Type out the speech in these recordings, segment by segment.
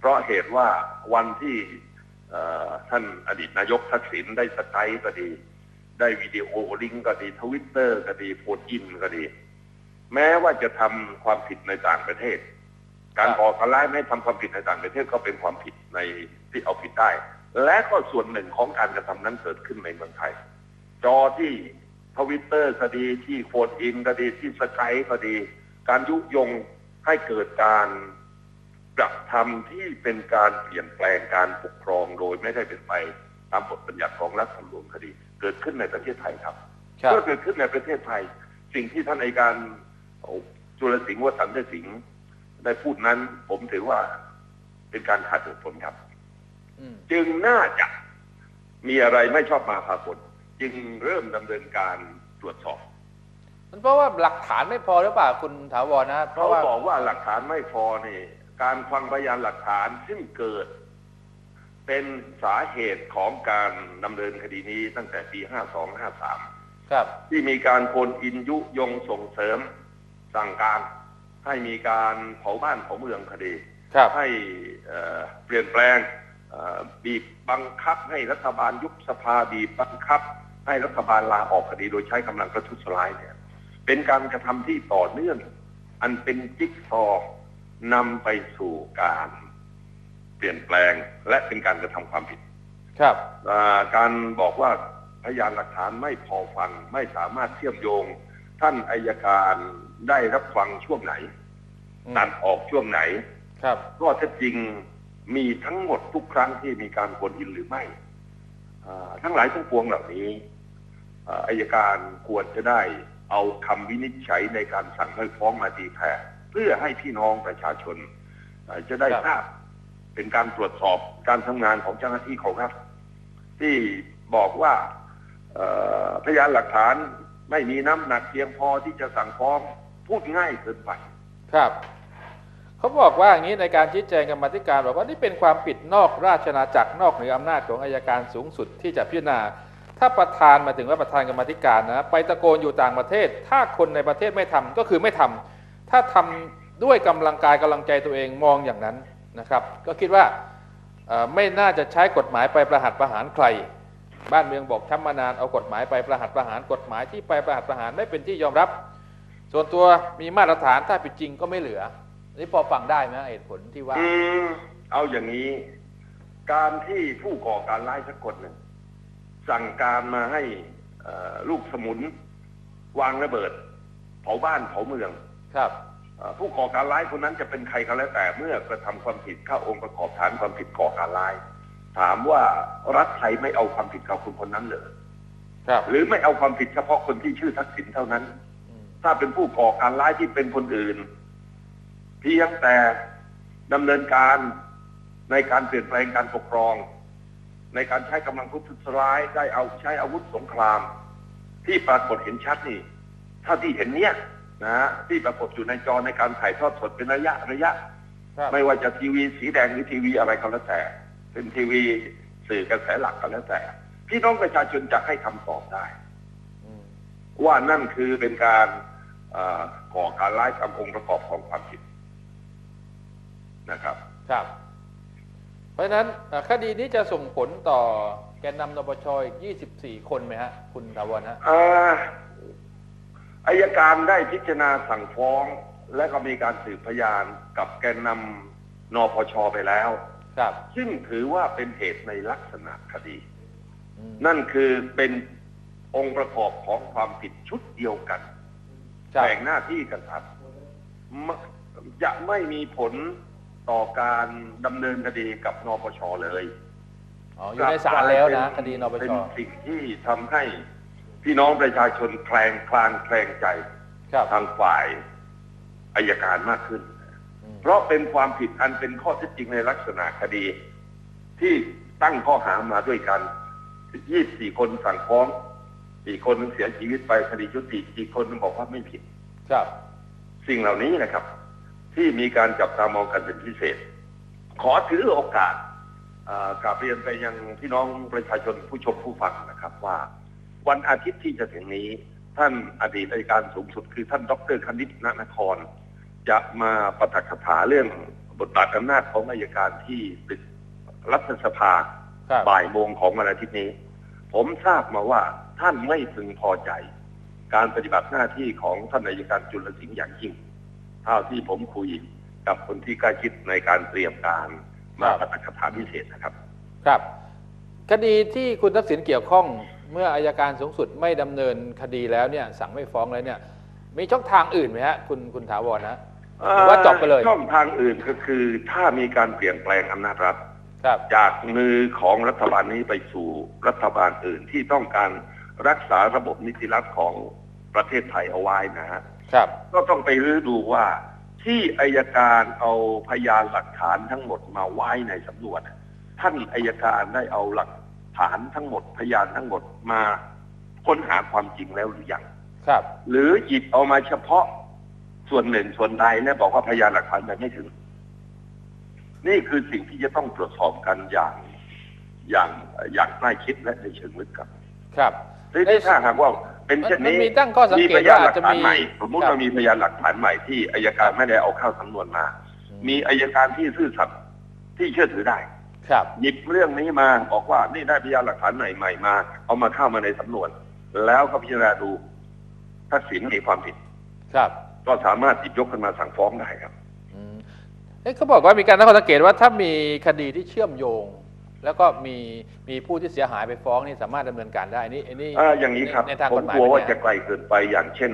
เพราะเหตุว่าวันที่ท่านอดีตนายกทักษิณได้สไกป์ก็ดี ได้วิดีโอลิงก์ก็ดีทวิตเตอร์ก็ดีโฟนอินก็ดี แม้ว่าจะทำความผิดในต่างประเทศ การก่อการร้ายไม่ทำความผิดในต่างประเทศก็เป็นความผิดในที่เอาผิดได้ และก็ส่วนหนึ่งของการกระทำนั้นเกิดขึ้นในเมืองไทย จอที่ทวิตเตอร์ก็ดีที่โฟนอินก็ดีที่สกายก็ดี การยุยงให้เกิดการ กระทำที่เป็นการเปลี่ยนแปลงการปกครองโดยไม่ได้เป็นไปตามบทบัญญัติของรัฐธรรมนูญคดี เกิดขึ้นในประเทศไทยครับครับเมื่อเกิดขึ้นในประเทศไทย สิ่งที่ท่านอัยการจุลสิงห์วสันต์สิงห์ได้พูดนั้น ผมถือว่าเป็นการขาดเหตุผลครับอืมจึงน่าจะมีอะไรไม่ชอบมาพากลจึงเริ่มดำเนินการตรวจสอบ มันเพราะว่าหลักฐานไม่พอหรือเปล่าคุณถาวรนะ เพเขาราะว่าบอกว่าหลักฐานไม่พอนี่ การฟังพยานหลักฐานซึ่งเกิด เป็นสาเหตุของการดำเนินคดีนี้ตั้งแต่ปี 52 53 ครับ ที่มีการโคนอินยุยงส่งเสริมสั่งการ ให้มีการเผาบ้านเผาเมืองคดี ครับ ให้เอ่อเปลี่ยนแปลงเอ่อบีบบังคับให้รัฐบาลยุบสภาบีบบังคับ ให้รัฐบาลลาออกคดีโดยใช้กำลังประทุษร้ายเนี่ย เป็นการกระทำที่ต่อเนื่อง อันเป็นจิ๊กซอว์ นำไปสู่การเปลี่ยนแปลงและเป็นการกระทำความผิด ครับอ่าการบอกว่าพยานหลักฐานไม่พอฟัง ไม่สามารถเชื่อมโยง ท่านอายการได้รับฟังช่วงไหนอืมตัดออกช่วงไหน ครับข้อเท็จจริงมีทั้งหมดทุกครั้งที่มีการโกนอินหรือไม่อ่าทั้งหลายทั้งปวงเหล่านี้อ่าอายการควรจะได้เอาคำวินิจฉัยในการสั่งไม่ฟ้องมาตีแผ่ เพื่อให้พี่น้องประชาชนอ่าจะได้ครับทราบเป็นการตรวจสอบการทำงานของเจ้าหน้าที่ของรัฐที่บอกว่าเอ่อพยานหลักฐานไม่มีน้ำหนักเพียงพอที่จะสั่งฟ้องพูดง่ายเกินไป ครับเขาบอกว่าอย่างนี้ในการชี้แจงกรรมาธิการบอกว่านี่เป็นความผิดนอกราชอาณาจักรนอกเหนืออำนาจของอายการสูงสุดที่จะพิจารณา ถ้าประธานมาถึงว่าประธานกรรมาธิการนะไปตะโกนอยู่ต่างประเทศ ถ้าคนในประเทศไม่ทำก็คือไม่ทำ ถ้าทำด้วยกำลังกายกำลังใจตัวเองมองอย่างนั้นนะครับ ก็คิดว่าไม่น่าจะใช้กฎหมายไปประหัตประหารใคร บ้านเมืองบอกช้ำมานานเอากฎหมายไปประหัตประหารกฎหมายที่ไปประหัตประหารไม่เป็นที่ยอมรับ ส่วนตัวมีมาตรฐานถ้าผิดจริงก็ไม่เหลือนี่พอฟังได้ไหมเหตุผลที่ว่าเอาอย่างนี้ การที่ผู้ก่อการร้ายสักคนหนึ่งสั่งการมาให้ลูกสมุน วางระเบิด เผาบ้านเผาเมือง ครับเอ่อผู้ก่อการร้ายคนนั้นจะเป็นใครก็แล้วแต่เมื่อกระทำความผิดเข้าองค์ประกอบฐานความผิดก่อการร้าย ถามว่ารัฐไทยไม่เอาความผิดกับคนคนนั้นเลยครับหรือไม่เอาความผิดเฉพาะคนที่ชื่อทักษิณเท่านั้นอืมถ้าเป็นผู้ก่อการร้ายที่เป็นคนอื่นเพียงแต่ดำเนินการในการเปลี่ยนแปลงการปกครอง ในการใช้กำลังทุทุร้ายได้เอาใช้อาวุธสงคราม ที่ปรากฏเห็นชัดนี่เท่าที่เห็นเนี้ย นะฮะที่ปรากฏอยู่ในจอในการถ่ายทอดสดเป็นระยะระยะ ครับไม่ว่าจะทีวีสีแดงหรือทีวีอะไรก็แล้วแต่ เป็นทีวีสื่อกระแสหลักก็แล้วแต่ พี่น้องประชาชนจะให้คำตอบได้ อืมว่านั่นคือเป็นการเอ่อก่อการร้ายตามองค์ประกอบของความผิดนะครับ ครับ เพราะฉะนั้นเอ่อคดีนี้จะส่งผลต่อแกนนำนปชอีก 24 คนไหมฮะ คุณถาวรฮะ เอ่อ อายการได้พิจารณาสั่งฟ้อง และก็มีการสืบพยานกับแกนนำนปชไปแล้ว ครับ ซึ่งถือว่าเป็นเหตุในลักษณะคดีอืมนั่นคือเป็นองค์ประกอบของความผิดชุดเดียวกันครับแบ่งหน้าที่กันทำมะจะไม่มีผลต่อการดำเนินคดีกับนปชเลย อ๋อ อยู่ในศาลแล้วนะ คดีนปเป็ชนสิ่งที่ทำให้ พี่น้องประชาชนแคลงคลางแคลงใจครับ ทางฝ่ายอายการมากขึ้น อืม เพราะเป็นความผิดอันเป็นข้อเท็จจริงในลักษณะคดี ที่ตั้งข้อหามาด้วยกัน 24 คนสั่งฟ้องอีกคนหนึงเสียชีวิตไปคดียุติอีกคนหนึงบอกว่าไม่ผิด ครับ สิ่งเหล่านี้นะครับ ที่มีการจับตามองกันเป็นพิเศษ ขอถือโอกาสอ่ากราบเรียนไปยังพี่น้องประชาชนผู้ชมผู้ฟังนะครับว่า วันอาทิตย์ที่จะถึงนี้ ท่านอดีตอัยการสูงสุดคือท่านดรคณิตนนคร จะมาประทักถาเรื่องบทบาทอำนาจของอายการที่ตึกรัฐสภาครับบ่ายโมงของวันอาทิตย์นี้ ผมทราบมาว่าท่านไม่พึงพอใจ การปฏิบัติหน้าที่ของท่านอายการจุลสิงห์อย่างยิ่งเท่าที่ผมคุยกับคนที่ใกล้ชิดในการเตรียมการมาปฏิกถาพิเศษนะครับ ครับ คดีที่คุณทักษิณเกี่ยวข้อง เมื่ออายการสูงสุดไม่ดำเนินคดีแล้วเนี่ยสั่งไม่ฟ้องแล้วเนี่ย มีช่องทางอื่นไหมฮะคุณคุณถาวรนะหรือว่าจบไปเลยช่องทางอื่นก็คือถ้ามีการเปลี่ยนแปลงอำนาจรัฐครับจากมือของรัฐบาลนี้ไปสู่รัฐบาลอื่นที่ต้องการรักษาระบบนิติรัฐของประเทศไทยเอาไว้นะฮะครับก็ต้องไปรื้อดูว่าที่อายการเอาพยานหลักฐานทั้งหมดมาไว้ในสำนวน ท่านอายการได้เอาหลักฐานทั้งหมดพยานทั้งหมดมาค้นหาความจริงแล้วหรือยังครับ หรือหยิบเอามาเฉพาะส่วนหนึ่งส่วนใดและบอกว่าพยานหลักฐานยังไม่ถึง นี่คือสิ่งที่จะต้องตรวจสอบกันอย่างอย่างอย่างใกล้ชิดและในเชิงลึกครับ ครับทีนี้ถ้าหากว่าเป็นเช่นนี้มันมีตั้งข้อสังเกตพยานหลักว่าอาจจะฐานมีใหม่สมมติครับว่ามีพยานหลักฐานใหม่ที่อายการไม่ได้เอาเข้าสำนวนมา มีอายการที่ซื่อสัตย์ที่เชื่อถือได้ ครับ หยิบเรื่องนี้มาบอกว่านี่ได้พยานหลักฐานใหม่ๆมา เอามาเข้ามาในสำนวน แล้วก็พิจารณาดูถ้าสินมีความผิด ครับ ก็สามารถหยิบยกขึ้นมาสั่งฟ้องได้ครับอืมเอ๊ะเขาบอกว่ามีการตั้งข้อสังเกตว่าถ้ามีคดีที่เชื่อมโยง แล้วก็มีมีผู้ที่เสียหายไปฟ้องนี่สามารถดำเนินการได้นี่อันนี้อ่าอย่างนี้ครับในทางผกมฎหมายกลัวว่าเป็นไงจะไกลเกินไปอย่างเช่น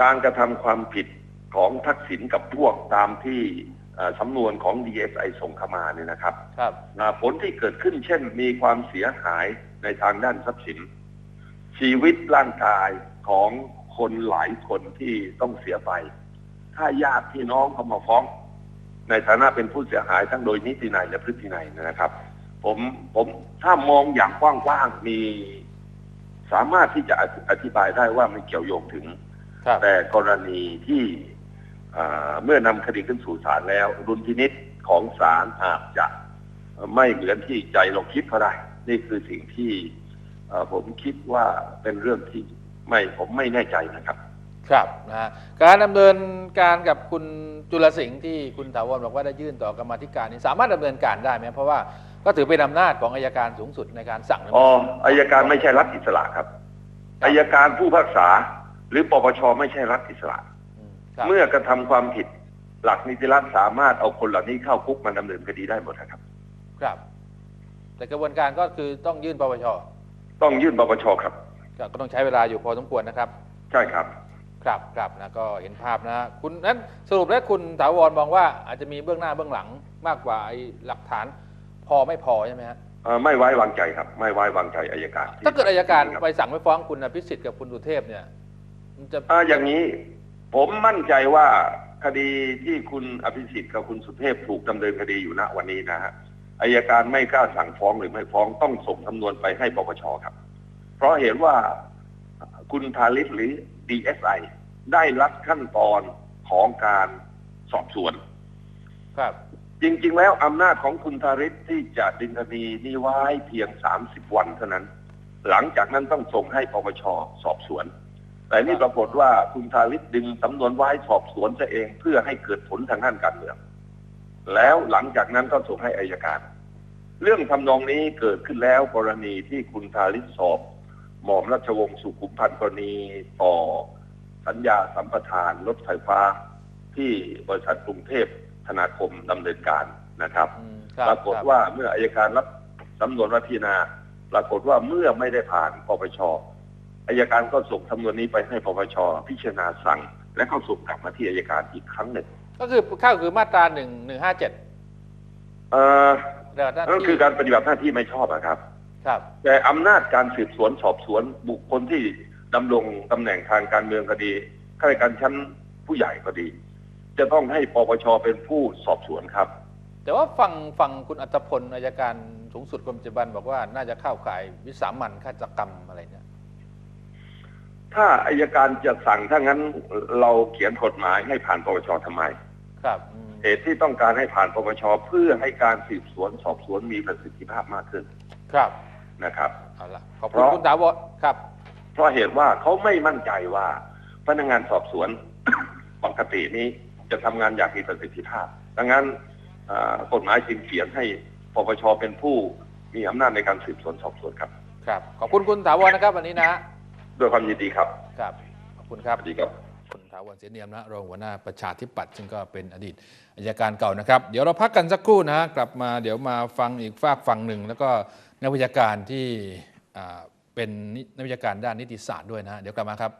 การกระทำความผิดของทักษิณกับพวกตามที่เอ่อ สำนวนของ DSI ส่งเข้ามาเนี่ยนะครับครับอ่าผลที่เกิดขึ้นเช่น มีความเสียหายในทางด้านทรัพย์สิน ชีวิตร่างกายของคนหลายคนที่ต้องเสียไป ถ้าญาติพี่น้องเขามาฟ้อง ในฐานะเป็นผู้เสียหายทั้งโดยนิตินัยและพฤตินัยนะครับ ผมผมถ้ามองอย่างกว้างๆมีสามารถที่จะอธิบายได้ว่ามันเกี่ยวโยงถึงครับแต่กรณีที่อ่า เมื่อนำคดีขึ้นสู่ศาลแล้วดุลพินิษของศาลอาจจะไม่เหมือนที่ใจเราคิดก็ได้ นี่คือสิ่งที่เอ่อผมคิดว่าเป็นเรื่องที่ไม่ผมไม่แน่ใจนะครับ ครับนะฮะการดำเนินการกับคุณจุลสิงห์ที่คุณถาวรบอกว่าได้ยื่นต่อกรรมาธิการนี่สามารถดำเนินการได้ไหมเพราะว่าก็ถือเป็นอำนาจของอายการสูงสุดในการสั่งดำเนินอ๋อการอายการไม่ใช่รัฐอิสระครับครับอายการผู้พิพากษา หรือปปชไม่ใช่รัฐอิสระอืมครับ เมื่อกระทำความผิดหลักนิติรัฐสามารถเอาคนเหล่านี้เข้าคุกมาดำเนินคดีได้หมดนะครับ ครับ แต่กระบวนการก็คือต้องยื่นปปชต้องยื่นปปชครับก็ก็ต้องใช้เวลาอยู่พอสมควรนะครับ ใช่ครับครับครับนะก็เห็นภาพนะคุณนั้นสรุปแล้วคุณถาวรมองว่าอาจจะมีเบื้องหน้าเบื้องหลังมากกว่าไอ้หลักฐานพอไม่พอใช่ไหมฮะเอ่อไม่ไว้วางใจครับ ไม่ไว้วางใจอายการที่ถ้าเกิดอายการคบไปสั่งไม่ฟ้องคุณอภิสิทธิ์กับคุณสุเทพเนี่ยมันจะอ่าอย่างนี้ ผมมั่นใจว่าคดีที่คุณอภิสิทธิ์กับคุณสุเทพถูกดำเนินคดีอยู่ณวันนี้นะฮะอายการไม่กล้าสั่งฟ้องหรือไม่ฟ้องต้องส่งสำนวนไปให้ปปชครับ เพราะเห็นว่าคุณทาริศหรือ DSI ได้รับขั้นตอนของการสอบสวน ครับ จริง ๆ แล้วอำนาจของคุณทาริศที่จะดึงคดีนี้ไว้เพียง 30 วันเท่านั้น หลังจากนั้นต้องส่งให้ปปชสอบสวน แต่นี่ปรากฏว่าคุณทาริศดึงสำนวนไว้สอบสวนซะเองเพื่อให้เกิดผลทางด้านการเมืองแล้วหลังจากนั้นก็ส่งให้อายการ เรื่องทำนองนี้เกิดขึ้นแล้วกรณีที่คุณทาริศสอบหม่อมราชวงศ์สุขุมพันธ์กรณีต่อสัญญาสัมปทานรถไฟฟ้า ที่บริษัทกรุงเทพธนาคมดำเนินการนะครับอืมครับปรากฏครับว่าเมื่ออายการรับสำนวนรับพิจารณาปรากฏว่าเมื่อไม่ได้ผ่านปปช อายการก็ส่งสำนวนนี้ไปให้ปปชพิจารณาสั่ง และก็ส่งกลับมาที่อายการอีกครั้งหนึ่ง ก็คือข้าคือมาตราหนึ่งหนึ่งห้าเจ็ดเอ่อเรื่องหน้านั่นที่คือการปฏิบัติหน้าที่ไม่ชอบอะครับ ครับ แต่อำนาจการสืบสวนสอบสวนบุคคลที่ดำรงตำแหน่งทางการเมืองก็ดีข้าราชการชั้นผู้ใหญ่ก็ดี จะต้องให้ปปชเป็นผู้สอบสวนครับ แต่ว่าฟังฟังคุณอัตพลอายการสูงสุดกรมปัจจุบันบอกว่าน่าจะเข้าข่ายวิสามันฆาตกรรมอะไรเนี่ย ถ้าอายการจะสั่งถ้างั้นเราเขียนกฎหมายให้ผ่านปปชทำไม ครับอืมเหตุที่ต้องการให้ผ่านปปชเพื่อให้การสืบสวนสอบสวนมีประสิทธิภาพมากขึ้น ครับนะครับเอาละขอบเพคุณราะคุณถาวรครับ เพราะเหตุว่าเขาไม่มั่นใจว่าพนักงานสอบสวนปกตินี้จะทำงานอย่างมีประสิทธิภาพ ดังนั้นอ่ากฎหมายจึงเขียนให้ปปชเป็นผู้มีอำนาจในการสืบสวนสอบสวนครับ ครับ ขอบคุณคุณถาวรนะครับวันนี้นะ ด้วยความยินดีครับ ครับ ขอบคุณครับสวัสดีครับคุณถาวรเสนเนียมนะรองหัวหน้าประชาธิปัตย์ซึ่งก็เป็นอดีตอายการเก่านะครับ เดี๋ยวเราพักกันสักครู่นะฮะกลับมาเดี๋ยวมาฟังอีกฝากฝั่งหนึ่ง แล้วก็นักวิชาการที่อ่าเป็นนินักวิชาการด้านนิติศาสตร์ด้วยนะฮะเดี๋ยวกลับมาครับ